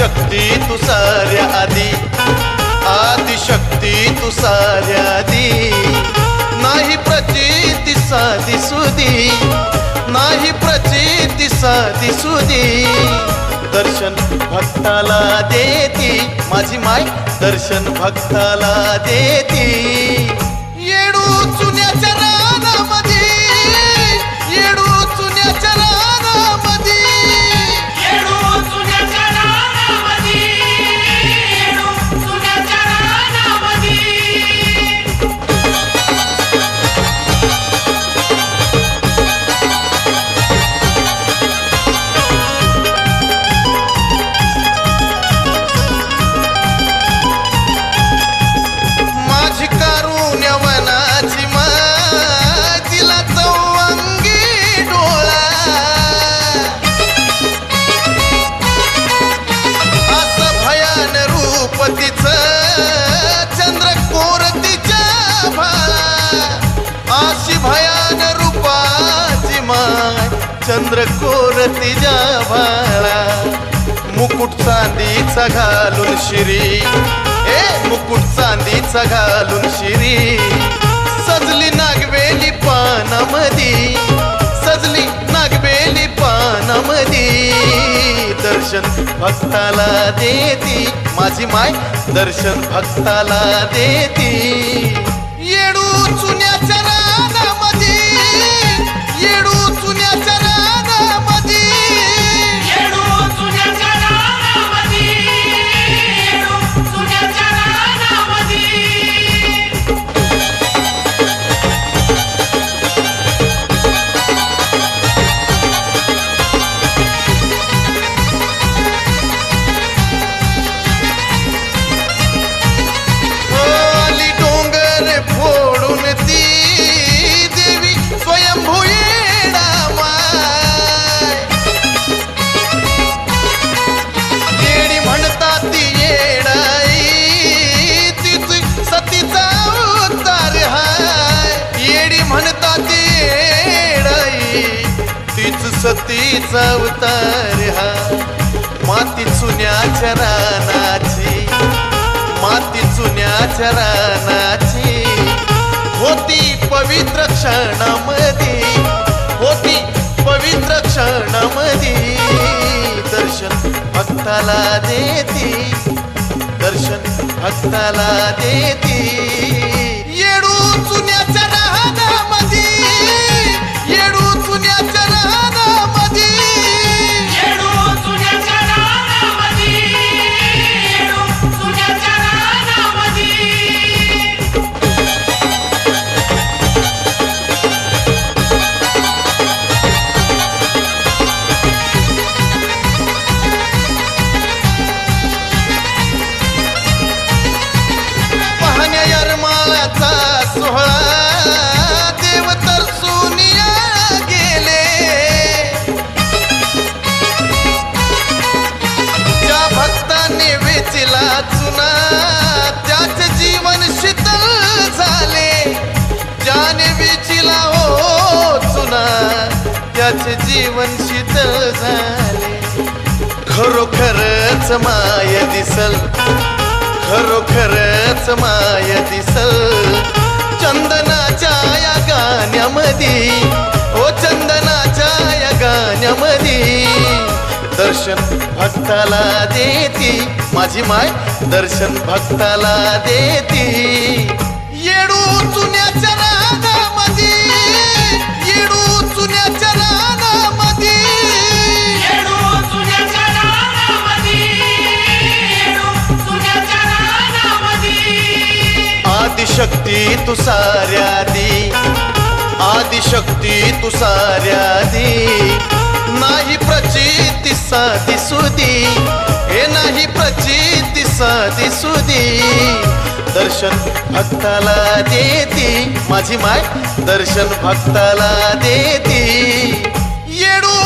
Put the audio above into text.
आदिशक्ती तू साऱ्या आधी. आदिशक्ती तू साऱ्या आधी. नाही प्रचिती साधी सुधी. नाही प्रचिती साधी सुधी. दर्शन भक्ताला देती. माझी माय दर्शन भक्ताला दे चंद्र चंद्रकोर तिच्या भाळा मुकुट चांदीचा घालून शिरी. ए मुकुट चांदीचा घालून शिरी. सजली नागवेली पानामधी. सजली नागवेली पानामधी. दर्शन भक्ताला देती. माझी माय दर्शन भक्ताला देती. येडू चुन्याच्या सतीचा अवतार हा. माती चुन्याच्या रानाची माती चुन्याच्या रानाची. होती पवित्र क्षणामध्ये होती पवित्र क्षणामध्ये दर्शन भक्ताला देती दर्शन भक्ताला देती. वेचिला चुना त्याचे जीवन शीतल झाले. ज्याने वेचिला हो चुना त्याचे जीवन शीतल झाले. खरोखरच माय दिसल खरोखरच माय दिसल. चंदनाच्या दर्शन भक्ताला देती. माझी माय दर्शन भक्ताला देती. येडू चुन्याच्या रानामध्ये येडू चुन्याच्या रानामध्ये आदिशक्ती तू साऱ्या दी. आदिशक्ती तू साऱ्या दी. नाही प्रचिती साधी सुदी हे नाही प्रचिती साधी सुदी दर्शन भक्ताला देती. माझी माय दर्शन भक्ताला देती. येडू